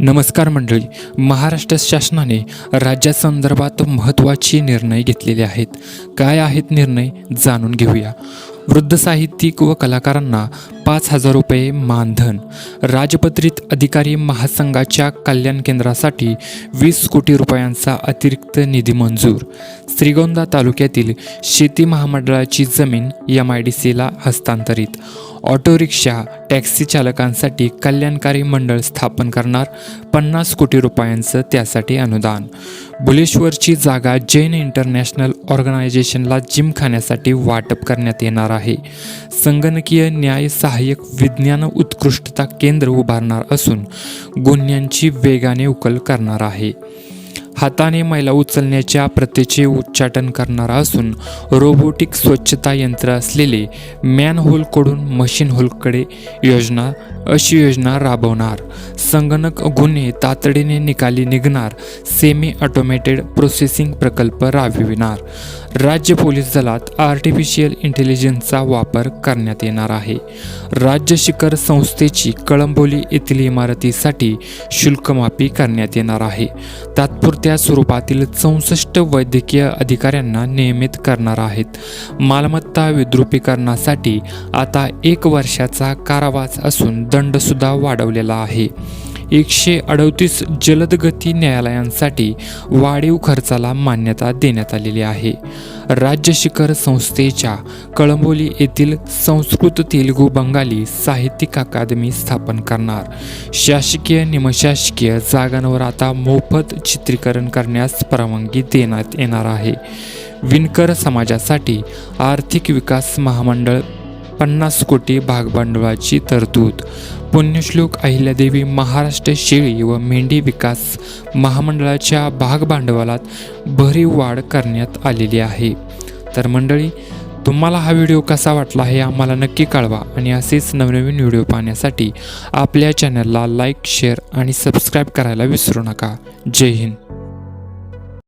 नमस्कार मंडळी महाराष्ट्र शासनाने राज्यासंदर्भात महत्त्वाचे निर्णय घेतलेले आहेत. काय आहेत निर्णय? जाणून घेऊया. वृद्ध साहित्यिक व कलाकारांना पाच हजार रुपये मानधन. राजपत्रित अधिकारी महासंघाच्या कल्याण केंद्रासाठी वीस कोटी रुपयांचा अतिरिक्त निधी मंजूर. श्रीगोंदा तालुक्यातील शेती महामंडळाची जमीन एम आय डी सीला हस्तांतरित. ऑटो रिक्षा टॅक्सी चालकांसाठी कल्याणकारी मंडळ स्थापन करणार पन्नास कोटी रुपयांचं त्यासाठी अनुदान. बुलेश्वरची जागा जैन इंटरनॅशनल ऑर्गनायझेशनला जिमखान्यासाठी वाटप करण्यात येणार आहे. संगणकीय न्याय सहाय्यक विज्ञान उत्कृष्टता केंद्र उभारणार असून गुन्ह्यांची वेगाने उकल करणार आहे. हाताने मैला उचलण्याच्या प्रथेचे उच्चाटन करणारा असून रोबोटिक स्वच्छता यंत्र असलेले मॅनहोलकडून मशीन होलकडे योजना अशी योजना राबवणार. संगणक गुन्हे तातडीने निकाली निघणार सेमी ऑटोमेटेड प्रोसेसिंग प्रकल्प राबविणार. राज्य पोलीस दलात आर्टिफिशियल इंटेलिजन्सचा वापर करण्यात येणार आहे. राज्य शिखर संस्थेची कळंबोली येथील इमारतीसाठी शुल्कमाफी करण्यात येणार आहे. तात्पुरत्या स्वरूपातील चौसष्ट वैद्यकीय अधिकाऱ्यांना नियमित करणार आहेत. मालमत्ता विद्रुपीकरणासाठी आता एक वर्षाचा कारावास असून दंडसुद्धा वाढवलेला आहे. एकशे अडतीस जलदगती न्यायालयांसाठी वाढीव खर्चाला मान्यता देण्यात आलेली आहे. राज्य शिखर संस्थेच्या कळंबोली येथील संस्कृत तेलुगू बंगाली साहित्यिक अकादमी स्थापन करणार. शासकीय निमशासकीय जागांवर आता मोफत चित्रीकरण करण्यास परवानगी देण्यात येणार आहे. विणकर समाजासाठी आर्थिक विकास महामंडळ पन्नास कोटी भागभांडवळाची तरतूद. पुण्यश्लोक अहिल्यादेवी महाराष्ट्र शेळी व मेंढी विकास महामंडळाच्या भागभांडवलात भरीव वाढ करण्यात आलेली आहे. तर मंडळी तुम्हाला हा व्हिडिओ कसा वाटला हे आम्हाला नक्की कळवा आणि असेच नवनवीन व्हिडिओ पाहण्यासाठी आपल्या चॅनलला लाईक शेअर आणि सबस्क्राईब करायला विसरू नका. जय हिंद.